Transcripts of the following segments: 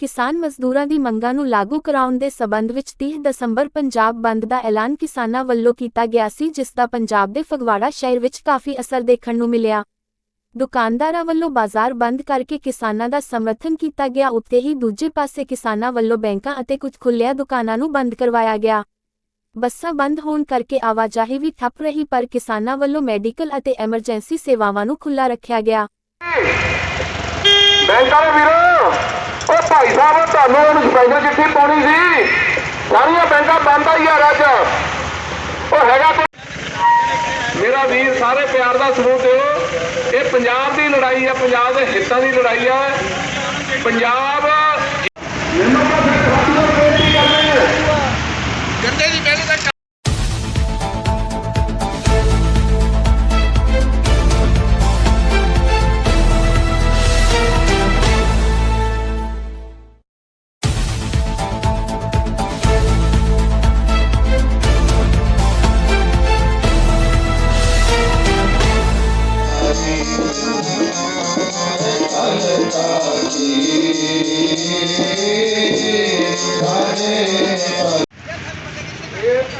ਕਿਸਾਨ ਮਜ਼ਦੂਰਾਂ ਦੀ ਮੰਗਾਂ ਨੂੰ ਲਾਗੂ ਕਰਾਉਣ ਦੇ ਸਬੰਧ ਵਿੱਚ 30 ਦਸੰਬਰ ਪੰਜਾਬ ਬੰਦ ਦਾ ਐਲਾਨ ਕਿਸਾਨਾਂ ਵੱਲੋਂ ਕੀਤਾ ਗਿਆ ਸੀ, ਜਿਸ ਦਾ ਪੰਜਾਬ ਦੇ ਫਗਵਾੜਾ ਸ਼ਹਿਰ ਵਿੱਚ ਕਾਫੀ ਅਸਰ ਦੇਖਣ ਨੂੰ ਮਿਲਿਆ। ਦੁਕਾਨਦਾਰਾਂ ਵੱਲੋਂ ਬਾਜ਼ਾਰ ਬੰਦ ਕਰਕੇ ਕਿਸਾਨਾਂ ਦਾ ਸਮਰਥਨ ਕੀਤਾ ਗਿਆ ਉੱਤੇ ਹੀ ਦੂਜੇ ਪਾਸੇ ਕਿਸਾਨਾਂ ਵੱਲੋਂ ਬੈਂਕਾਂ ਅਤੇ ਕੁਝ ਖੁੱਲ੍ਹੀਆਂ ਦੁਕਾਨਾਂ ਨੂੰ ਬੰਦ ਕਰਵਾਇਆ ਗਿਆ। ਬੱਸਾਂ ਬੰਦ ਹੋਣ ਕਰਕੇ ਆਵਾਜਾਈ ਵੀ ਠੱਪ ਰਹੀ, ਪਰ ਕਿਸਾਨਾਂ ਵੱਲੋਂ ਮੈਡੀਕਲ ਅਤੇ ਐਮਰਜੈਂਸੀ ਸੇਵਾਵਾਂ ਨੂੰ ਖੁੱਲ੍ਹਾ ਰੱਖਿਆ ਗਿਆ। ਬੈਂਕ ਵਾਲੇ ਵੀਰੋ! ਉਹ ਭਾਈ ਸਾਹਿਬ ਤੁਹਾਨੂੰ ਹੁਣ ਸਪੈਸ਼ਲ ਚਿੱਠੀ ਪਾਉਣੀ ਸੀ। ਸਾਰੀਆਂ ਬੈਂਕਾਂ ਬੰਦ ਆ ਯਾਰ ਅੱਜ। ਉਹ ਹੈਗਾ ਮੇਰਾ ਵੀਰ, ਸਾਰੇ ਪਿਆਰ ਦਾ ਸਬੂਤ ਦਿਓ। ਇਹ ਪੰਜਾਬ ਦੀ ਲੜਾਈ ਆ, ਪੰਜਾਬ ਦੇ ਹਿੱਤਾਂ ਦੀ ਲੜਾਈ ਆ। ਪੰਜਾਬ ਗੰਦੇ ਦੀ ਪਹਿਲੇ ਤੱਕ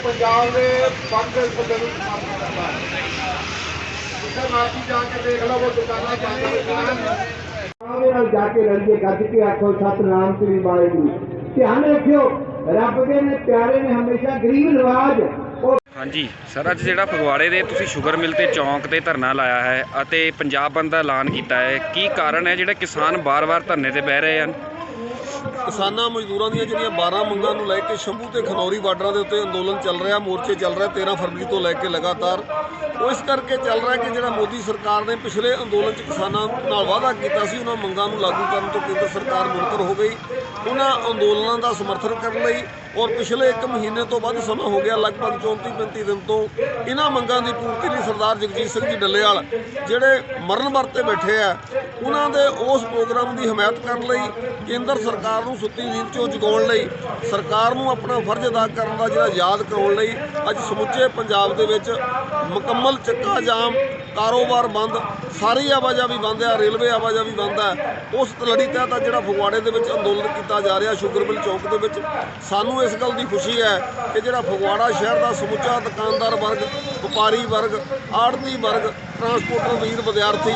ਪੰਜਾਬ ਦੇ ਪੰਜ ਸਦੇ ਨੂੰ ਜਿੱਥੇ ਮਰਜ਼ੀ ਜਾ ਕੇ ਦੇਖ ਲਓ ਉਹ ਦੁਕਾਨਾਂ ਬੰਦ ਨਾਲ ਜਾ ਕੇ ਰੰਗੇ ਗੱਜ ਕੇ ਆਖੋ ਸਤਨਾਮ ਸ੍ਰੀ ਵਾਹਿਗੁਰੂ ਧਿਆਨ ਰੱਖਿਓ ਰੱਬ ਦੇ ਨੇ ਪਿਆਰੇ ਨੇ ਹਮੇਸ਼ਾ ਗਰੀਬ ਨਵਾਜ ਹਾਂਜੀ। ਸਰ, ਅੱਜ ਜਿਹੜਾ ਫਗਵਾੜੇ ਦੇ ਤੁਸੀਂ ਸ਼ੂਗਰ ਮਿਲ ਤੇ ਚੌਂਕ ਤੇ ਧਰਨਾ ਲਾਇਆ ਹੈ ਅਤੇ ਪੰਜਾਬ ਬੰਦ ਦਾ ਐਲਾਨ ਕੀਤਾ ਹੈ, ਕੀ ਕਾਰਨ ਹੈ ਜਿਹੜਾ ਕਿਸਾਨ ਬਾਰ-ਬਾਰ ਧਰਨੇ ਤੇ ਬਹਿ ਰਹੇ ਹਨ? ਕਿਸਾਨਾਂ ਮਜ਼ਦੂਰਾਂ ਦੀਆਂ ਜਿਹੜੀਆਂ 12 ਮੰਗਾਂ ਨੂੰ ਲੈ ਕੇ ਸ਼ੰਭੂ ਤੇ ਖਨੌਰੀ ਬਾਰਡਰਾਂ ਦੇ ਉੱਤੇ ਅੰਦੋਲਨ ਚੱਲ ਰਿਹਾ, ਮੋਰਚੇ ਚੱਲ ਰਿਹਾ 13 ਫਰਵਰੀ ਤੋਂ ਲੈ ਕੇ ਲਗਾਤਾਰ ਉਹ ਇਸ ਕਰਕੇ ਚੱਲ ਰਿਹਾ ਕਿ ਜਿਹੜਾ ਮੋਦੀ ਸਰਕਾਰ ਨੇ ਪਿਛਲੇ ਅੰਦੋਲਨ 'ਚ ਕਿਸਾਨਾਂ ਨਾਲ ਵਾਅਦਾ ਕੀਤਾ ਸੀ, ਉਹਨਾਂ ਮੰਗਾਂ ਨੂੰ ਲਾਗੂ ਕਰਨ ਤੋਂ ਕੇਂਦਰ ਸਰਕਾਰ ਮੁਨਕਰ ਹੋ ਗਈ। ਉਹਨਾਂ ਅੰਦੋਲਨਾਂ ਦਾ ਸਮਰਥਨ ਕਰਨ ਲਈ ਔਰ ਪਿਛਲੇ 1 ਮਹੀਨੇ ਤੋਂ ਵੱਧ ਸਮਾਂ ਹੋ ਗਿਆ, ਲਗਭਗ 34 35 ਦਿਨ ਤੋਂ ਇਹਨਾਂ ਮੰਗਾਂ ਦੀ ਪੂਰਤੀ ਲਈ ਸਰਦਾਰ ਜਗਜੀਤ ਸਿੰਘ ਜੀ ਡੱਲੇਵਾਲ ਜਿਹੜੇ ਮਰਨ ਵਰਤੇ ਬੈਠੇ ਆ, ਉਹਨਾਂ ਦੇ ਉਸ ਪ੍ਰੋਗਰਾਮ ਦੀ ਹਮਾਇਤ ਕਰਨ ਲਈ ਕੇਂਦਰ ਸਰਕਾਰ ਨੂੰ ਸੁੱਤੀ ਨੀਂਦ ਚੋਂ ਜਗਾਉਣ ਲਈ, ਸਰਕਾਰ ਨੂੰ ਆਪਣਾ ਫਰਜ਼ ਅਦਾ ਕਰਨ ਦਾ ਜਿਹੜਾ ਯਾਦ ਕਰਾਉਣ ਲਈ ਅੱਜ ਸਮੁੱਚੇ ਪੰਜਾਬ ਦੇ ਵਿੱਚ ਮੁਕੰਮਲ ਚੱਕਾ ਜਾਮ, ਕਾਰੋਬਾਰ ਬੰਦ, ਸਾਰੀ ਆਵਾਜਾਈ ਬੰਦ ਆ, ਰੇਲਵੇ ਆਵਾਜਾਈ ਬੰਦ ਹੈ ਉਸ ਲੜੀ ਤਹਿਤ ਆ ਜਿਹੜਾ ਫਗਵਾੜੇ ਦੇ ਵਿੱਚ ਅੰਦੋਲਨ ਕੀਤਾ ਜਾ ਰਿਹਾ ਸ਼ੂਗਰ ਮਿਲ ਚੌਕ ਦੇ ਵਿੱਚ, ਸਾਨੂੰ ਇਸ ਗੱਲ ਦੀ ਖੁਸ਼ੀ ਹੈ ਕਿ ਜਿਹੜਾ ਫਗਵਾੜਾ ਸ਼ਹਿਰ ਦਾ ਸਮੁੱਚਾ ਦੁਕਾਨਦਾਰ ਵਰਗ, ਵਪਾਰੀ ਵਰਗ ਆੜਤੀ ਵਰਗ ਟਰਾਂਸਪੋਰਟਰ ਵੀਰ ਵਿਦਿਆਰਥੀ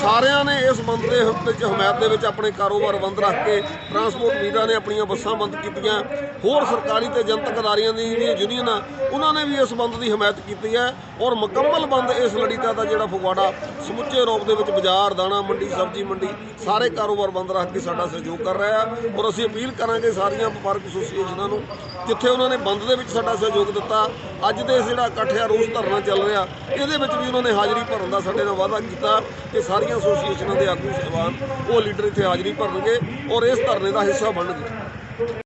ਸਾਰਿਆਂ ਨੇ ਇਸ ਬੰਦ ਦੇ ਵਿੱਚ, ਹਮਾਇਤ ਦੇ ਵਿੱਚ ਆਪਣੇ ਕਾਰੋਬਾਰ ਬੰਦ ਰੱਖ ਕੇ ਟਰਾਂਸਪੋਰਟ ਵੀਰਾਂ ਨੇ ਆਪਣੀਆਂ ਬੱਸਾਂ ਬੰਦ ਕੀਤੀਆਂ। ਹੋਰ ਸਰਕਾਰੀ ਤੇ ਜਨਤਕ ਅਦਾਰਿਆਂ ਦੀਆਂ ਜਿਹੜੀਆਂ ਯੂਨੀਅਨਾਂ ਉਹਨਾਂ ਨੇ ਵੀ ਇਸ ਬੰਦ ਦੀ ਹਮਾਇਤ ਕੀਤੀ ਹੈ ਔਰ ਮੁਕੰਮਲ ਬੰਦ ਇਸ ਲੜੀ ਦਾ ਜਿਹੜਾ ਫਗਵਾੜਾ, ਸਮੁੱਚੇ ਰੂਪ ਦੇ ਵਿੱਚ ਬਾਜ਼ਾਰ, ਦਾਣਾ ਮੰਡੀ, ਸਬਜ਼ੀ ਮੰਡੀ, ਸਾਰੇ ਕਾਰੋਬਾਰ ਬੰਦ ਰੱਖ ਕੇ ਸਾਡਾ ਸਹਿਯੋਗ ਕਰ ਰਿਹਾ ਹੈ ਔਰ ਅਸੀਂ ਅਪੀਲ ਕਰਾਂਗੇ ਸਾਰੀਆਂ ਵਪਾਰਕ ਐਸੋਸੀਏਸ਼ਨਾਂ ਨੂੰ ਜਿੱਥੇ ਉਹਨਾਂ ਨੇ ਬੰਦ ਦੇ ਵਿੱਚ ਸਾਡਾ ਸਹਿਯੋਗ ਦਿੱਤਾ, ਅੱਜ ਦੇ ਜਿਹੜਾ ਇਕੱਠਿਆ ਆ ਰੋਸ ਧਰਨਾ ਚੱਲ ਰਿਹਾ, ਇਹਦੇ ਵਿੱਚ ਵੀ ਉਹਨਾਂ ਨੇ ਹਾਜ਼ਰੀ ਭਰ ਭਰਨ ਦਾ ਸਾਡੇ ਨਾਲ ਵਾਅਦਾ ਕੀਤਾ ਕਿ ਸਾਰੀਆਂ ਐਸੋਸੀਏਸ਼ਨਾਂ ਦੇ ਆਗੂ ਸਹਿਬਾਨ ਉਹ ਲੀਡਰ ਇੱਥੇ ਹਾਜ਼ਰੀ ਭਰਨਗੇ ਔਰ ਇਸ ਧਰਨੇ ਦਾ ਹਿੱਸਾ ਬਣਨਗੇ।